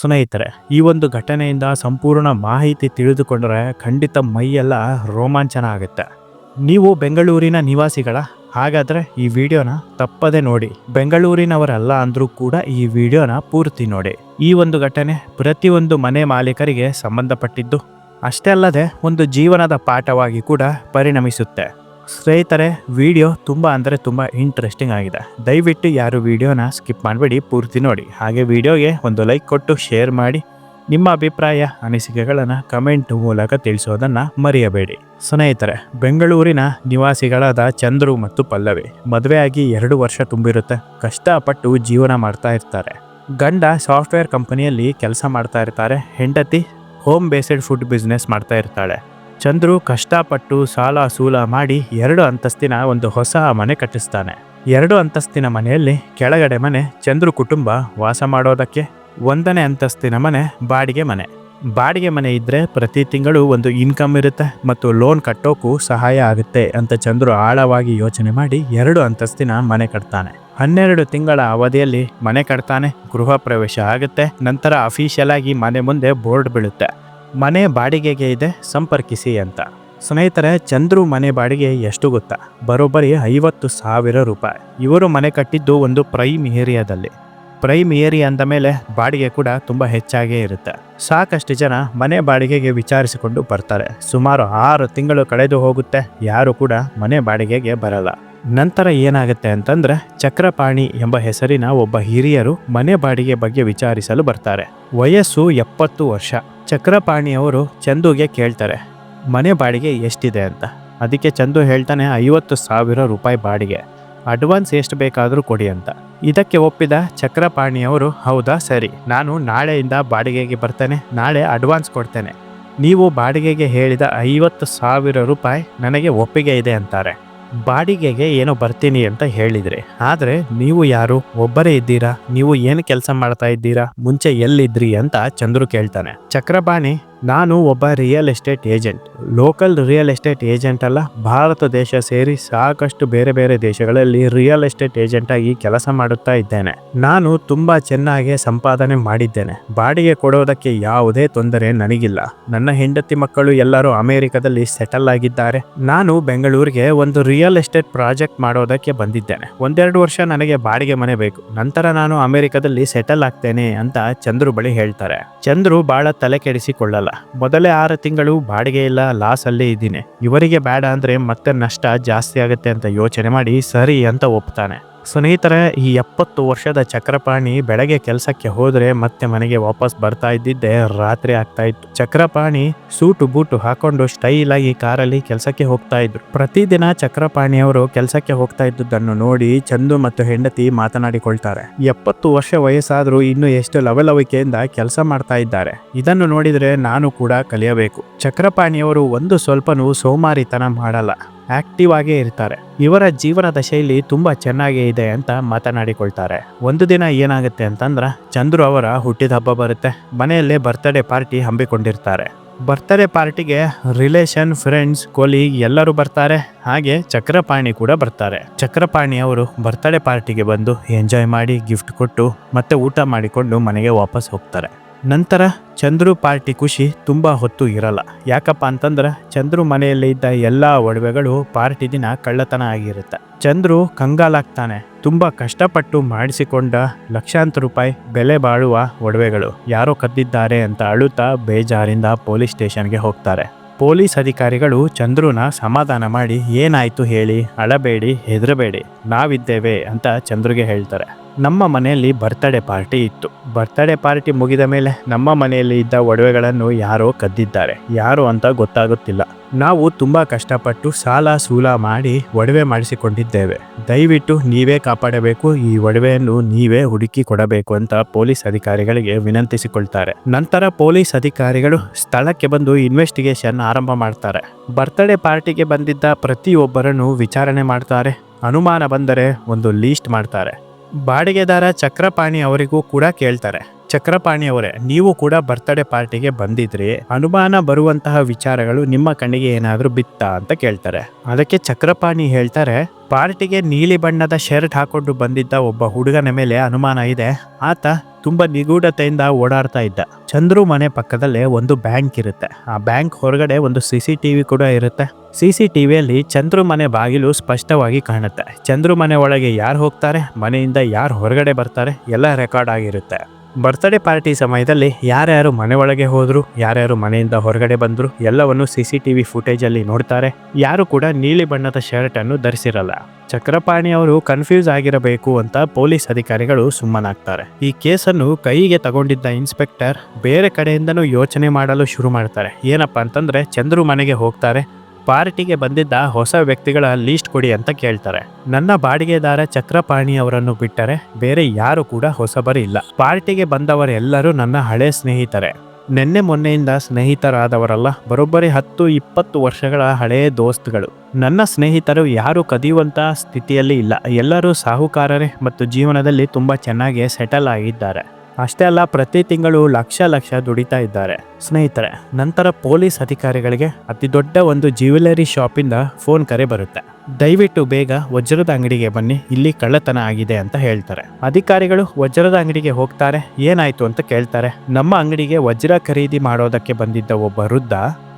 ಸ್ನೇಹಿತರೆ, ಈ ಒಂದು ಘಟನೆಯಿಂದ ಸಂಪೂರ್ಣ ಮಾಹಿತಿ ತಿಳಿದುಕೊಂಡರೆ ಖಂಡಿತ ಮೈಯೆಲ್ಲ ರೋಮಾಂಚನ ಆಗುತ್ತೆ. ನೀವು ಬೆಂಗಳೂರಿನ ನಿವಾಸಿಗಳ? ಹಾಗಾದರೆ ಈ ವಿಡಿಯೋನ ತಪ್ಪದೆ ನೋಡಿ. ಬೆಂಗಳೂರಿನವರಲ್ಲ ಅಂದರೂ ಕೂಡ ಈ ವಿಡಿಯೋನ ಪೂರ್ತಿ ನೋಡಿ. ಈ ಒಂದು ಘಟನೆ ಪ್ರತಿಯೊಂದು ಮನೆ ಮಾಲೀಕರಿಗೆ ಸಂಬಂಧಪಟ್ಟಿದ್ದು, ಅಷ್ಟೇ ಅಲ್ಲದೆ ಒಂದು ಜೀವನದ ಪಾಠವಾಗಿ ಕೂಡ ಪರಿಣಮಿಸುತ್ತೆ. ಸ್ನೇಹಿತರೆ ವಿಡಿಯೋ ತುಂಬ ಅಂದರೆ ತುಂಬ ಇಂಟ್ರೆಸ್ಟಿಂಗ್ ಆಗಿದೆ. ದಯವಿಟ್ಟು ಯಾರು ವಿಡಿಯೋನ ಸ್ಕಿಪ್ ಮಾಡಬೇಡಿ, ಪೂರ್ತಿ ನೋಡಿ. ಹಾಗೆ ವಿಡಿಯೋಗೆ ಒಂದು ಲೈಕ್ ಕೊಟ್ಟು ಶೇರ್ ಮಾಡಿ. ನಿಮ್ಮ ಅಭಿಪ್ರಾಯ, ಅನಿಸಿಕೆಗಳನ್ನು ಕಮೆಂಟ್ ಮೂಲಕ ತಿಳಿಸೋದನ್ನು ಮರೆಯಬೇಡಿ. ಸ್ನೇಹಿತರೆ, ಬೆಂಗಳೂರಿನ ನಿವಾಸಿಗಳಾದ ಚಂದ್ರು ಮತ್ತು ಪಲ್ಲವಿ ಮದುವೆಯಾಗಿ ಎರಡು ವರ್ಷ ತುಂಬಿರುತ್ತೆ. ಕಷ್ಟಪಟ್ಟು ಜೀವನ ಮಾಡ್ತಾ ಇರ್ತಾರೆ. ಗಂಡ ಸಾಫ್ಟ್ವೇರ್ ಕಂಪನಿಯಲ್ಲಿ ಕೆಲಸ ಮಾಡ್ತಾ ಇರ್ತಾರೆ. ಹೆಂಡತಿ ಹೋಮ್ ಬೇಸ್ಡ್ ಫುಡ್ ಬಿಸ್ನೆಸ್ ಮಾಡ್ತಾ ಇರ್ತಾಳೆ. ಚಂದ್ರು ಕಷ್ಟಪಟ್ಟು ಸಾಲ ಸೂಲ ಮಾಡಿ ಎರಡು ಅಂತಸ್ತಿನ ಒಂದು ಹೊಸ ಮನೆ ಕಟ್ಟಿಸ್ತಾನೆ. ಎರಡು ಅಂತಸ್ತಿನ ಮನೆಯಲ್ಲಿ ಕೆಳಗಡೆ ಮನೆ, ಚಂದ್ರು ಕುಟುಂಬ ವಾಸ ಮಾಡೋದಕ್ಕೆ ಒಂದನೇ ಅಂತಸ್ತಿನ ಮನೆ ಬಾಡಿಗೆ ಮನೆ. ಬಾಡಿಗೆ ಮನೆ ಇದ್ರೆ ಪ್ರತಿ ತಿಂಗಳು ಒಂದು ಇನ್ಕಮ್ ಇರುತ್ತೆ ಮತ್ತು ಲೋನ್ ಕಟ್ಟೋಕ್ಕೂ ಸಹಾಯ ಆಗುತ್ತೆ ಅಂತ ಚಂದ್ರು ಆಳವಾಗಿ ಯೋಚನೆ ಮಾಡಿ ಎರಡು ಅಂತಸ್ತಿನ ಮನೆ ಕಟ್ತಾನೆ. ಹನ್ನೆರಡು ತಿಂಗಳ ಅವಧಿಯಲ್ಲಿ ಮನೆ ಕಟ್ತಾನೆ, ಗೃಹ ಪ್ರವೇಶ ಆಗುತ್ತೆ, ನಂತರ ಅಫಿಷಿಯಲ್ ಆಗಿ ಮನೆ ಮುಂದೆ ಬೋರ್ಡ್ ಬೀಳುತ್ತೆ. ಮನೆ ಬಾಡಿಗೆಗೆ ಇದೆ, ಸಂಪರ್ಕಿಸಿ ಅಂತ. ಸ್ನೇಹಿತರೆ, ಚಂದ್ರು ಮನೆ ಬಾಡಿಗೆ ಎಷ್ಟು ಗೊತ್ತಾ? ಬರೋಬ್ಬರಿ ಐವತ್ತು ಸಾವಿರ ರೂಪಾಯಿ. ಇವರು ಮನೆ ಕಟ್ಟಿದ್ದು ಒಂದು ಪ್ರೈಮ್ ಏರಿಯಾದಲ್ಲಿ. ಪ್ರೈಮ್ ಏರಿಯಾ ಅಂದ ಮೇಲೆ ಬಾಡಿಗೆ ಕೂಡ ತುಂಬ ಹೆಚ್ಚಾಗೇ ಇರುತ್ತೆ. ಸಾಕಷ್ಟು ಜನ ಮನೆ ಬಾಡಿಗೆಗೆ ವಿಚಾರಿಸಿಕೊಂಡು ಬರ್ತಾರೆ. ಸುಮಾರು ಆರು ತಿಂಗಳು ಕಳೆದು ಹೋಗುತ್ತೆ, ಯಾರು ಕೂಡ ಮನೆ ಬಾಡಿಗೆಗೆ ಬರಲ್ಲ. ನಂತರ ಏನಾಗುತ್ತೆ ಅಂತಂದ್ರೆ, ಚಕ್ರಪಾಣಿ ಎಂಬ ಹೆಸರಿನ ಒಬ್ಬ ಹಿರಿಯರು ಮನೆ ಬಾಡಿಗೆ ಬಗ್ಗೆ ವಿಚಾರಿಸಲು ಬರ್ತಾರೆ. ವಯಸ್ಸು ಎಪ್ಪತ್ತು ವರ್ಷ. ಚಕ್ರಪಾಣಿ ಅವರು ಚಂದುಗೆ ಕೇಳ್ತಾರೆ, ಮನೆ ಬಾಡಿಗೆ ಎಷ್ಟಿದೆ ಅಂತ. ಅದಕ್ಕೆ ಚಂದು ಹೇಳ್ತಾನೆ, ಐವತ್ತು ಸಾವಿರ ರೂಪಾಯಿ ಬಾಡಿಗೆ. ಅಡ್ವಾನ್ಸ್ ಎಷ್ಟು ಬೇಕಾದರೂ ಕೊಡಿ ಅಂತ. ಇದಕ್ಕೆ ಒಪ್ಪಿದ ಚಕ್ರಪಾಣಿಯವರು ಹೌದಾ, ಸರಿ. ನಾನು ನಾಳೆಯಿಂದ ಬಾಡಿಗೆಗೆ ಬರ್ತೇನೆ, ನಾಳೆ ಅಡ್ವಾನ್ಸ್ ಕೊಡ್ತೇನೆ. ನೀವು ಬಾಡಿಗೆಗೆ ಹೇಳಿದ ಐವತ್ತು ಸಾವಿರ ರೂಪಾಯಿ ನನಗೆ ಒಪ್ಪಿಗೆ ಇದೆ ಅಂತಾರೆ. ಬಾಡಿಗೆಗೆ ಏನೋ ಬರ್ತೀನಿ ಅಂತ ಹೇಳಿದ್ರಿ. ಆದರೆ ನೀವು ಯಾರು? ಒಬ್ಬರೇ ಇದ್ದೀರಾ? ನೀವು ಏನು ಕೆಲಸ ಮಾಡ್ತಾ ಇದ್ದೀರಾ? ಮುಂಚೆ ಎಲ್ಲಿದ್ರಿ ಅಂತ ಚಂದ್ರು ಕೇಳ್ತಾನೆ. ಚಕ್ರಪಾಣಿ ನಾನು ಒಬ್ಬ real estate agent local real estate agent ಅಲ್ಲ, ಭಾರತ ದೇಶ ಸೇರಿ ಸಾಕಷ್ಟು ಬೇರೆ ಬೇರೆ ದೇಶಗಳಲ್ಲಿ ರಿಯಲ್ ಎಸ್ಟೇಟ್ ಏಜೆಂಟ್ ಆಗಿ ಕೆಲಸ ಮಾಡುತ್ತಾ ಇದ್ದೇನೆ. ನಾನು ತುಂಬಾ ಚೆನ್ನಾಗಿ ಸಂಪಾದನೆ ಮಾಡಿದ್ದೇನೆ. ಬಾಡಿಗೆ ಕೊಡೋದಕ್ಕೆ ಯಾವುದೇ ತೊಂದರೆ ನನಗಿಲ್ಲ. ನನ್ನ ಹೆಂಡತಿ ಮಕ್ಕಳು ಎಲ್ಲರೂ ಅಮೆರಿಕದಲ್ಲಿ ಸೆಟಲ್ ಆಗಿದ್ದಾರೆ. ನಾನು ಬೆಂಗಳೂರಿಗೆ ಒಂದು ರಿಯಲ್ ಎಸ್ಟೇಟ್ ಪ್ರಾಜೆಕ್ಟ್ ಮಾಡೋದಕ್ಕೆ ಬಂದಿದ್ದೇನೆ. ಒಂದೆರಡು ವರ್ಷ ನನಗೆ ಬಾಡಿಗೆ ಮನೆ ಬೇಕು. ನಂತರ ನಾನು ಅಮೆರಿಕದಲ್ಲಿ ಸೆಟಲ್ ಆಗ್ತೇನೆ ಅಂತ ಚಂದ್ರು ಬಳಿ ಹೇಳ್ತಾರೆ. ಚಂದ್ರು ಬಹಳ ತಲೆ ಕೆಡಿಸಿಕೊಳ್ಳಲ್ಲ. ಮೊದಲೇ ಆರು ತಿಂಗಳು ಬಾಡಿಗೆ ಇಲ್ಲ ಲಾಸ್ ಅಲ್ಲೇ ಇದ್ದೀನಿ. ಇವರಿಗೆ ಬೇಡ ಅಂದ್ರೆ ಮತ್ತೆ ನಷ್ಟ ಜಾಸ್ತಿ ಆಗುತ್ತೆ ಅಂತ ಯೋಚನೆ ಮಾಡಿ ಸರಿ ಅಂತ ಒಪ್ತಾನೆ. ಸ್ನೇಹಿತರೆ, ಈ ಎಪ್ಪತ್ತು ವರ್ಷದ ಚಕ್ರಪಾಣಿ ಬೆಳಗ್ಗೆ ಕೆಲಸಕ್ಕೆ ಹೋದರೆ ಮತ್ತೆ ಮನೆಗೆ ವಾಪಸ್ ಬರ್ತಾ ಇದ್ದಿದ್ದೆ ರಾತ್ರಿ ಆಗ್ತಾ ಇತ್ತು. ಚಕ್ರಪಾಣಿ ಸೂಟು ಬೂಟು ಹಾಕೊಂಡು ಸ್ಟೈಲ್ ಆಗಿ ಕಾರಲ್ಲಿ ಕೆಲಸಕ್ಕೆ ಹೋಗ್ತಾ ಇದ್ರು. ಪ್ರತಿದಿನ ಚಕ್ರಪಾಣಿ ಅವರು ಕೆಲಸಕ್ಕೆ ಹೋಗ್ತಾ ಇದ್ದುದನ್ನು ನೋಡಿ ಚಂದು ಮತ್ತು ಹೆಂಡತಿ ಮಾತನಾಡಿಕೊಳ್ತಾರೆ. ಎಪ್ಪತ್ತು ವರ್ಷ ವಯಸ್ಸಾದರೂ ಇನ್ನು ಎಷ್ಟು ಲವಲವಿಕೆಯಿಂದ ಕೆಲಸ ಮಾಡ್ತಾ ಇದ್ದಾರೆ. ಇದನ್ನು ನೋಡಿದರೆ ನಾನು ಕೂಡ ಕಲಿಯಬೇಕು. ಚಕ್ರಪಾಣಿಯವರು ಒಂದು ಸ್ವಲ್ಪನೂ ಸೋಮಾರಿತನ ಮಾಡಲ್ಲ. ಆಕ್ಟಿವ್ ಆಗೇ ಇರ್ತಾರೆ. ಇವರ ಜೀವನದ ಶೈಲಿ ತುಂಬಾ ಚೆನ್ನಾಗೇ ಇದೆ ಅಂತ ಮಾತನಾಡಿಕೊಳ್ತಾರೆ. ಒಂದು ದಿನ ಏನಾಗುತ್ತೆ ಅಂತಂದ್ರ ಚಂದ್ರು ಅವರ ಹುಟ್ಟಿದ ಹಬ್ಬ ಬರುತ್ತೆ. ಮನೆಯಲ್ಲೇ ಬರ್ತ್ಡೇ ಪಾರ್ಟಿ ಹಮ್ಮಿಕೊಂಡಿರ್ತಾರೆ. ಬರ್ತ್ಡೇ ಪಾರ್ಟಿಗೆ ರಿಲೇಷನ್ ಫ್ರೆಂಡ್ಸ್ ಕೊಲೀಗ್ ಎಲ್ಲರೂ ಬರ್ತಾರೆ. ಹಾಗೆ ಚಕ್ರಪಾಣಿ ಕೂಡ ಬರ್ತಾರೆ. ಚಕ್ರಪಾಣಿ ಅವರು ಬರ್ತ್ಡೇ ಪಾರ್ಟಿಗೆ ಬಂದು ಎಂಜಾಯ್ ಮಾಡಿ ಗಿಫ್ಟ್ ಕೊಟ್ಟು ಮತ್ತೆ ಊಟ ಮಾಡಿಕೊಂಡು ಮನೆಗೆ ವಾಪಸ್ ಹೋಗ್ತಾರೆ. ನಂತರ ಚಂದ್ರು ಪಾರ್ಟಿ ಖುಷಿ ತುಂಬ ಹೊತ್ತು ಇರಲ್ಲ. ಯಾಕಪ್ಪ ಅಂತಂದ್ರೆ ಚಂದ್ರು ಮನೆಯಲ್ಲಿ ಇದ್ದ ಎಲ್ಲ ಒಡವೆಗಳು ಪಾರ್ಟಿ ದಿನ ಕಳ್ಳತನ ಆಗಿರುತ್ತೆ. ಚಂದ್ರು ಕಂಗಾಲಾಗ್ತಾನೆ. ತುಂಬ ಕಷ್ಟಪಟ್ಟು ಮಾಡಿಸಿಕೊಂಡ ಲಕ್ಷಾಂತರ ರೂಪಾಯಿ ಬೆಲೆ ಬಾಳುವ ಒಡವೆಗಳು ಯಾರೋ ಕದ್ದಿದ್ದಾರೆ ಅಂತ ಅಳುತ್ತಾ ಬೇಜಾರಿಂದ ಪೊಲೀಸ್ ಸ್ಟೇಷನ್ಗೆ ಹೋಗ್ತಾರೆ. ಪೊಲೀಸ್ ಅಧಿಕಾರಿಗಳು ಚಂದ್ರುನ ಸಮಾಧಾನ ಮಾಡಿ, ಏನಾಯ್ತು ಹೇಳಿ, ಅಳಬೇಡಿ, ಹೆದರಬೇಡಿ, ನಾವಿದ್ದೇವೆ ಅಂತ ಚಂದ್ರುಗೆ ಹೇಳ್ತಾರೆ. ನಮ್ಮ ಮನೆಯಲ್ಲಿ ಬರ್ತ್ಡೇ ಪಾರ್ಟಿ ಇತ್ತು. ಬರ್ತ್ಡೇ ಪಾರ್ಟಿ ಮುಗಿದ ಮೇಲೆ ನಮ್ಮ ಮನೆಯಲ್ಲಿ ಇದ್ದ ಒಡವೆಗಳನ್ನು ಯಾರೋ ಕದ್ದಿದ್ದಾರೆ. ಯಾರು ಅಂತ ಗೊತ್ತಾಗುತ್ತಿಲ್ಲ. ನಾವು ತುಂಬಾ ಕಷ್ಟಪಟ್ಟು ಸಾಲ ಸೂಲ ಮಾಡಿ ಒಡವೆ ಮಾಡಿಸಿಕೊಂಡಿದ್ದೇವೆ. ದಯವಿಟ್ಟು ನೀವೇ ಕಾಪಾಡಬೇಕು. ಈ ಒಡವೆಯನ್ನು ನೀವೇ ಹುಡುಕಿ ಕೊಡಬೇಕು ಅಂತ ಪೊಲೀಸ್ ಅಧಿಕಾರಿಗಳಿಗೆ ವಿನಂತಿಸಿಕೊಳ್ತಾರೆ. ನಂತರ ಪೊಲೀಸ್ ಅಧಿಕಾರಿಗಳು ಸ್ಥಳಕ್ಕೆ ಬಂದು ಇನ್ವೆಸ್ಟಿಗೇಷನ್ ಆರಂಭ ಮಾಡ್ತಾರೆ. ಬರ್ತ್ಡೇ ಪಾರ್ಟಿಗೆ ಬಂದಿದ್ದ ಪ್ರತಿಯೊಬ್ಬರನ್ನು ವಿಚಾರಣೆ ಮಾಡ್ತಾರೆ. ಅನುಮಾನ ಬಂದರೆ ಒಂದು ಲೀಸ್ಟ್ ಮಾಡ್ತಾರೆ. ಬಾಡಿಗೆದಾರ ಚಕ್ರಪಾಣಿ ಅವರಿಗೂ ಕೂಡ ಕೇಳ್ತಾರೆ. ಚಕ್ರಪಾಣಿ ಅವರೇ ನೀವು ಕೂಡ ಬರ್ತ್ಡೇ ಪಾರ್ಟಿಗೆ ಬಂದಿದ್ರಿ. ಅನುಮಾನ ಬರುವಂತಹ ವಿಚಾರಗಳು ನಿಮ್ಮ ಕಣ್ಣಿಗೆ ಏನಾದರೂ ಬಿತ್ತ ಅಂತ ಕೇಳ್ತಾರೆ. ಅದಕ್ಕೆ ಚಕ್ರಪಾಣಿ ಹೇಳ್ತಾರೆ, ಪಾರ್ಟಿಗೆ ನೀಲಿ ಬಣ್ಣದ ಶರ್ಟ್ ಹಾಕೊಂಡು ಬಂದಿದ್ದ ಒಬ್ಬ ಹುಡುಗನ ಮೇಲೆ ಅನುಮಾನ ಇದೆ. ಆತ ತುಂಬಾ ನಿಗೂಢತೆಯಿಂದ ಓಡಾಡ್ತಾ ಇದ್ದ. ಚಂದ್ರು ಮನೆ ಪಕ್ಕದಲ್ಲೇ ಒಂದು ಬ್ಯಾಂಕ್ ಇರುತ್ತೆ. ಆ ಬ್ಯಾಂಕ್ ಹೊರಗಡೆ ಒಂದು ಸಿ ಟಿವಿ ಕೂಡ ಇರುತ್ತೆ. ಸಿ ಸಿ ಟಿವಿಯಲ್ಲಿ ಚಂದ್ರು ಮನೆ ಬಾಗಿಲು ಸ್ಪಷ್ಟವಾಗಿ ಕಾಣುತ್ತೆ. ಚಂದ್ರು ಮನೆ ಒಳಗೆ ಯಾರು ಹೋಗ್ತಾರೆ? ಮನೆಯಿಂದ ಯಾರು ಹೊರಗಡೆ ಬರ್ತಾರೆ? ಎಲ್ಲ ರೆಕಾರ್ಡ್ ಆಗಿರುತ್ತೆ. ಬರ್ತ್ಡೇ ಪಾರ್ಟಿ ಸಮಯದಲ್ಲಿ ಯಾರ್ಯಾರು ಮನೆ ಒಳಗೆ ಹೋದ್ರು, ಯಾರ್ಯಾರು ಮನೆಯಿಂದ ಹೊರಗಡೆ ಬಂದ್ರು, ಎಲ್ಲವನ್ನು ಸಿ ಸಿ ಟಿವಿ ಫುಟೇಜಲ್ಲಿ ನೋಡ್ತಾರೆ. ಯಾರು ಕೂಡ ನೀಲಿ ಬಣ್ಣದ ಶರ್ಟ್ ಅನ್ನು ಧರಿಸಿರಲ್ಲ. ಚಕ್ರಪಾಣಿ ಅವರು ಕನ್ಫ್ಯೂಸ್ ಆಗಿರಬೇಕು ಅಂತ ಪೊಲೀಸ್ ಅಧಿಕಾರಿಗಳು ಸುಮ್ಮನಾಗ್ತಾರೆ. ಈ ಕೇಸನ್ನು ಕೈಗೆ ತಗೊಂಡಿದ್ದ ಇನ್ಸ್ಪೆಕ್ಟರ್ ಬೇರೆ ಕಡೆಯಿಂದನೂ ಯೋಚನೆ ಮಾಡಲು ಶುರು ಮಾಡ್ತಾರೆ. ಏನಪ್ಪಾ ಅಂತಂದ್ರೆ, ಚಂದ್ರು ಮನೆಗೆ ಹೋಗ್ತಾರೆ ಪಾರ್ಟಿಗೆ ಬಂದಿದ್ದ ಹೊಸ ವ್ಯಕ್ತಿಗಳ ಲೀಸ್ಟ್ ಕೊಡಿ ಅಂತ ಕೇಳ್ತಾರೆ. ನನ್ನ ಬಾಡಿಗೆದಾರ ಚಕ್ರಪಾಣಿ ಅವರನ್ನು ಬಿಟ್ಟರೆ ಬೇರೆ ಯಾರು ಕೂಡ ಹೊಸಬರು ಇಲ್ಲ. ಪಾರ್ಟಿಗೆ ಬಂದವರೆಲ್ಲರೂ ನನ್ನ ಹಳೆ ಸ್ನೇಹಿತರೆ. ನಿನ್ನೆ ಮೊನ್ನೆಯಿಂದ ಸ್ನೇಹಿತರಾದವರಲ್ಲ, ಬರೋಬ್ಬರಿ ಹತ್ತು ಇಪ್ಪತ್ತು ವರ್ಷಗಳ ಹಳೆಯ ದೋಸ್ತ್ಗಳು. ನನ್ನ ಸ್ನೇಹಿತರು ಯಾರು ಕದಿಯುವಂತ ಸ್ಥಿತಿಯಲ್ಲಿ ಇಲ್ಲ. ಎಲ್ಲರೂ ಸಾಹುಕಾರರೇ ಮತ್ತು ಜೀವನದಲ್ಲಿ ತುಂಬಾ ಚೆನ್ನಾಗಿ ಸೆಟಲ್ ಆಗಿದ್ದಾರೆ. ಅಷ್ಟೇ ಅಲ್ಲ, ಪ್ರತಿ ತಿಂಗಳು ಲಕ್ಷ ಲಕ್ಷ ದುಡಿತಾ ಇದ್ದಾರೆ. ಸ್ನೇಹಿತರೆ, ನಂತರ ಪೊಲೀಸ್ ಅಧಿಕಾರಿಗಳಿಗೆ ಅತಿ ದೊಡ್ಡ ಒಂದು ಜ್ಯುವೆಲರಿ ಶಾಪಿಂದ ಫೋನ್ ಕರೆ ಬರುತ್ತೆ. ದಯವಿಟ್ಟು ಬೇಗ ವಜ್ರದ ಅಂಗಡಿಗೆ ಬನ್ನಿ, ಇಲ್ಲಿ ಕಳ್ಳತನ ಆಗಿದೆ ಅಂತ ಹೇಳ್ತಾರೆ. ಅಧಿಕಾರಿಗಳು ವಜ್ರದ ಅಂಗಡಿಗೆ ಹೋಗ್ತಾರೆ, ಏನಾಯ್ತು ಅಂತ ಕೇಳ್ತಾರೆ. ನಮ್ಮ ಅಂಗಡಿಗೆ ವಜ್ರ ಖರೀದಿ ಮಾಡೋದಕ್ಕೆ ಬಂದಿದ್ದ ಒಬ್ಬ ವೃದ್ಧ,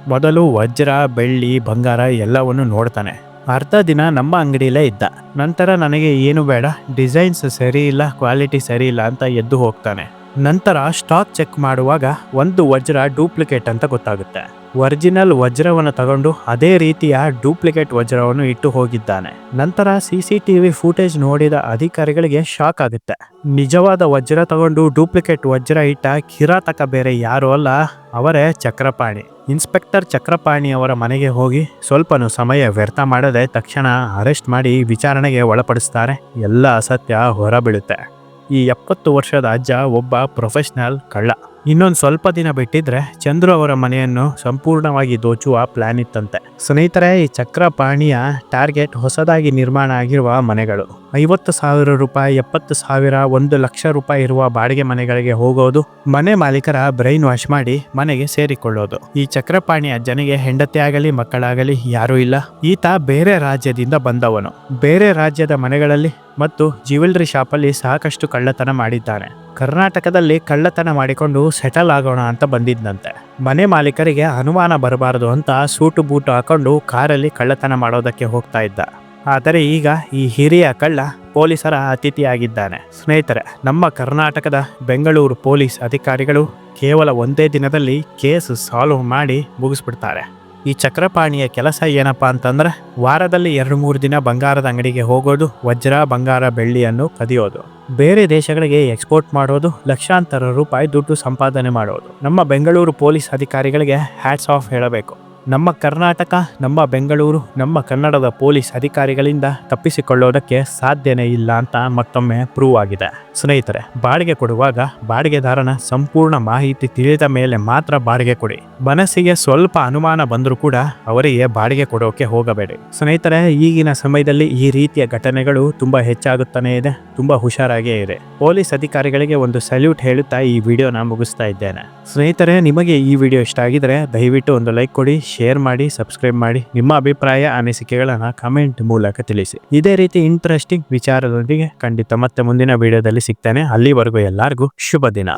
ಮೊದಲು ವಜ್ರ, ಬೆಳ್ಳಿ, ಬಂಗಾರ ಎಲ್ಲವನ್ನು ನೋಡ್ತಾನೆ. ಅರ್ಧ ದಿನ ನಮ್ಮ ಅಂಗಡಿಯಲ್ಲೇ ಇದ್ದ. ನಂತರ ನನಗೆ, ಏನು ಬೇಡ ಡಿಸೈನ್ಸ್ ಸರಿ ಇಲ್ಲ ಕ್ವಾಲಿಟಿ ಸರಿ ಇಲ್ಲ ಅಂತ ಎದ್ದು ಹೋಗ್ತಾನೆ. ನಂತರ ಸ್ಟಾಕ್ ಚೆಕ್ ಮಾಡುವಾಗ ಒಂದು ವಜ್ರ ಡೂಪ್ಲಿಕೇಟ್ ಅಂತ ಗೊತ್ತಾಗುತ್ತೆ. ಒರಿಜಿನಲ್ ವಜ್ರವನ್ನು ತಗೊಂಡು ಅದೇ ರೀತಿಯ ಡೂಪ್ಲಿಕೇಟ್ ವಜ್ರವನ್ನು ಇಟ್ಟು ಹೋಗಿದ್ದಾನೆ. ನಂತರ ಸಿ ಸಿ ಟಿವಿ ಫೂಟೇಜ್ ನೋಡಿದ ಅಧಿಕಾರಿಗಳಿಗೆ ಶಾಕ್ ಆಗುತ್ತೆ. ನಿಜವಾದ ವಜ್ರ ತಗೊಂಡು ಡೂಪ್ಲಿಕೇಟ್ ವಜ್ರ ಇಟ್ಟ ಕಿರಾತಕ ಬೇರೆ ಯಾರು ಅಲ್ಲ, ಅವರೇ ಚಕ್ರಪಾಣಿ. ಇನ್ಸ್ಪೆಕ್ಟರ್ ಚಕ್ರಪಾಣಿ ಅವರ ಮನೆಗೆ ಹೋಗಿ ಸ್ವಲ್ಪನೂ ಸಮಯ ವ್ಯರ್ಥ ಮಾಡದೆ ತಕ್ಷಣ ಅರೆಸ್ಟ್ ಮಾಡಿ ವಿಚಾರಣೆಗೆ ಒಳಪಡಿಸ್ತಾರೆ. ಎಲ್ಲ ಅಸತ್ಯ ಹೊರಬೀಳುತ್ತೆ. ಈ ಎಪ್ಪತ್ತು ವರ್ಷದ ಅಜ್ಜ ಒಬ್ಬ ಪ್ರೊಫೆಷನಲ್ ಕಳ್ಳ. ಇನ್ನೊಂದು ಸ್ವಲ್ಪ ದಿನ ಬಿಟ್ಟಿದ್ರೆ ಚಂದ್ರು ಅವರ ಮನೆಯನ್ನು ಸಂಪೂರ್ಣವಾಗಿ ದೋಚುವ ಪ್ಲಾನ್ ಇತ್ತಂತೆ. ಸ್ನೇಹಿತರೆ, ಈ ಚಕ್ರಪಾಣಿಯ ಟಾರ್ಗೆಟ್ ಹೊಸದಾಗಿ ನಿರ್ಮಾಣ ಆಗಿರುವ ಮನೆಗಳು. ಐವತ್ತು ಸಾವಿರ ರೂಪಾಯಿ, ಎಪ್ಪತ್ತು ಸಾವಿರ, ಒಂದು ಲಕ್ಷ ರೂಪಾಯಿ ಇರುವ ಬಾಡಿಗೆ ಮನೆಗಳಿಗೆ ಹೋಗೋದು, ಮನೆ ಮಾಲೀಕರ ಬ್ರೈನ್ ವಾಶ್ ಮಾಡಿ ಮನೆಗೆ ಸೇರಿಕೊಳ್ಳೋದು. ಈ ಚಕ್ರಪಾಣಿ ಅಜ್ಜನಿಗೆ ಹೆಂಡತಿ ಆಗಲಿ, ಮಕ್ಕಳಾಗಲಿ ಯಾರೂ ಇಲ್ಲ. ಈತ ಬೇರೆ ರಾಜ್ಯದಿಂದ ಬಂದವನು. ಬೇರೆ ರಾಜ್ಯದ ಮನೆಗಳಲ್ಲಿ ಮತ್ತು ಜ್ಯುವೆಲ್ರಿ ಶಾಪಲ್ಲಿ ಸಾಕಷ್ಟು ಕಳ್ಳತನ ಮಾಡಿದ್ದಾನೆ. ಕರ್ನಾಟಕದಲ್ಲಿ ಕಳ್ಳತನ ಮಾಡಿಕೊಂಡು ಸೆಟಲ್ ಆಗೋಣ ಅಂತ ಬಂದಿದ್ದಂತೆ ಮನೆ ಮಾಲೀಕರಿಗೆ ಅನುಮಾನ ಬರಬಾರದು ಅಂತ ಸೂಟು ಬೂಟು ಹಾಕೊಂಡು ಕಾರಲ್ಲಿ ಕಳ್ಳತನ ಮಾಡೋದಕ್ಕೆ ಹೋಗ್ತಾ ಇದ್ದ. ಆದರೆ ಈಗ ಈ ಹಿರಿಯ ಕಳ್ಳ ಪೊಲೀಸರ ಅತಿಥಿಯಾಗಿದ್ದಾನೆ. ಸ್ನೇಹಿತರೆ, ನಮ್ಮ ಕರ್ನಾಟಕದ ಬೆಂಗಳೂರು ಪೊಲೀಸ್ ಅಧಿಕಾರಿಗಳು ಕೇವಲ ಒಂದೇ ದಿನದಲ್ಲಿ ಕೇಸ್ ಸಾಲ್ವ್ ಮಾಡಿ ಮುಗಿಸ್ಬಿಡ್ತಾರೆ. ಈ ಚಕ್ರಪಾಣಿಯ ಕೆಲಸ ಏನಪ್ಪ ಅಂತಂದ್ರೆ ವಾರದಲ್ಲಿ ಎರಡು ಮೂರು ದಿನ ಬಂಗಾರದ ಅಂಗಡಿಗೆ ಹೋಗೋದು, ವಜ್ರ ಬಂಗಾರ ಬೆಳ್ಳಿಯನ್ನು ಕದಿಯೋದು. ಬೇರೆ ದೇಶಗಳಿಗೆ ಎಕ್ಸ್ಪೋರ್ಟ್ ಮಾಡೋದು, ಲಕ್ಷಾಂತರ ರೂಪಾಯಿ ದುಡ್ಡು ಸಂಪಾದನೆ ಮಾಡೋದು. ನಮ್ಮ ಬೆಂಗಳೂರು ಪೊಲೀಸ್ ಅಧಿಕಾರಿಗಳಿಗೆ ಹ್ಯಾಟ್ಸ್ ಆಫ್ ಹೇಳಬೇಕು. ನಮ್ಮ ಕರ್ನಾಟಕ, ನಮ್ಮ ಬೆಂಗಳೂರು, ನಮ್ಮ ಕನ್ನಡದ ಪೊಲೀಸ್ ಅಧಿಕಾರಿಗಳಿಂದ ತಪ್ಪಿಸಿಕೊಳ್ಳೋದಕ್ಕೆ ಸಾಧ್ಯನೇ ಇಲ್ಲ ಅಂತ ಮತ್ತೊಮ್ಮೆ ಪ್ರೂವ್ ಆಗಿದೆ. ಸ್ನೇಹಿತರೆ, ಬಾಡಿಗೆ ಕೊಡುವಾಗ ಬಾಡಿಗೆದಾರನ ಸಂಪೂರ್ಣ ಮಾಹಿತಿ ತಿಳಿದ ಮೇಲೆ ಮಾತ್ರ ಬಾಡಿಗೆ ಕೊಡಿ. ಮನಸ್ಸಿಗೆ ಸ್ವಲ್ಪ ಅನುಮಾನ ಬಂದರೂ ಕೂಡ ಅವರಿಗೆ ಬಾಡಿಗೆ ಕೊಡೋಕೆ ಹೋಗಬೇಡಿ. ಸ್ನೇಹಿತರೆ, ಈಗಿನ ಸಮಯದಲ್ಲಿ ಈ ರೀತಿಯ ಘಟನೆಗಳು ತುಂಬಾ ಹೆಚ್ಚಾಗುತ್ತಾನೆ ಇದೆ, ತುಂಬಾ ಹುಷಾರಾಗೇ ಇದೆ. ಪೊಲೀಸ್ ಅಧಿಕಾರಿಗಳಿಗೆ ಒಂದು ಸಲ್ಯೂಟ್ ಹೇಳುತ್ತಾ ಈ ವಿಡಿಯೋನ ಮುಗಿಸ್ತಾ ಇದ್ದೇನೆ. ಸ್ನೇಹಿತರೆ, ನಿಮಗೆ ಈ ವಿಡಿಯೋ ಇಷ್ಟ ಆಗಿದ್ರೆ ದಯವಿಟ್ಟು ಒಂದು ಲೈಕ್ ಕೊಡಿ ಶೇರ್ ಮಾಡಿ ಸಬ್ಸ್ಕ್ರೈಬ್ ಮಾಡಿ ನಿಮ್ಮ ಅಭಿಪ್ರಾಯ, ಅನಿಸಿಕೆಗಳನ್ನು ಕಮೆಂಟ್ ಮೂಲಕ ತಿಳಿಸಿ. ಇದೇ ರೀತಿ ಇಂಟ್ರೆಸ್ಟಿಂಗ್ ವಿಚಾರದೊಂದಿಗೆ ಖಂಡಿತ ಮತ್ತೆ ಮುಂದಿನ ವಿಡಿಯೋದಲ್ಲಿ ಸಿಗ್ತೇನೆ. ಅಲ್ಲಿವರೆಗೂ ಎಲ್ಲರಿಗೂ ಶುಭ ದಿನ.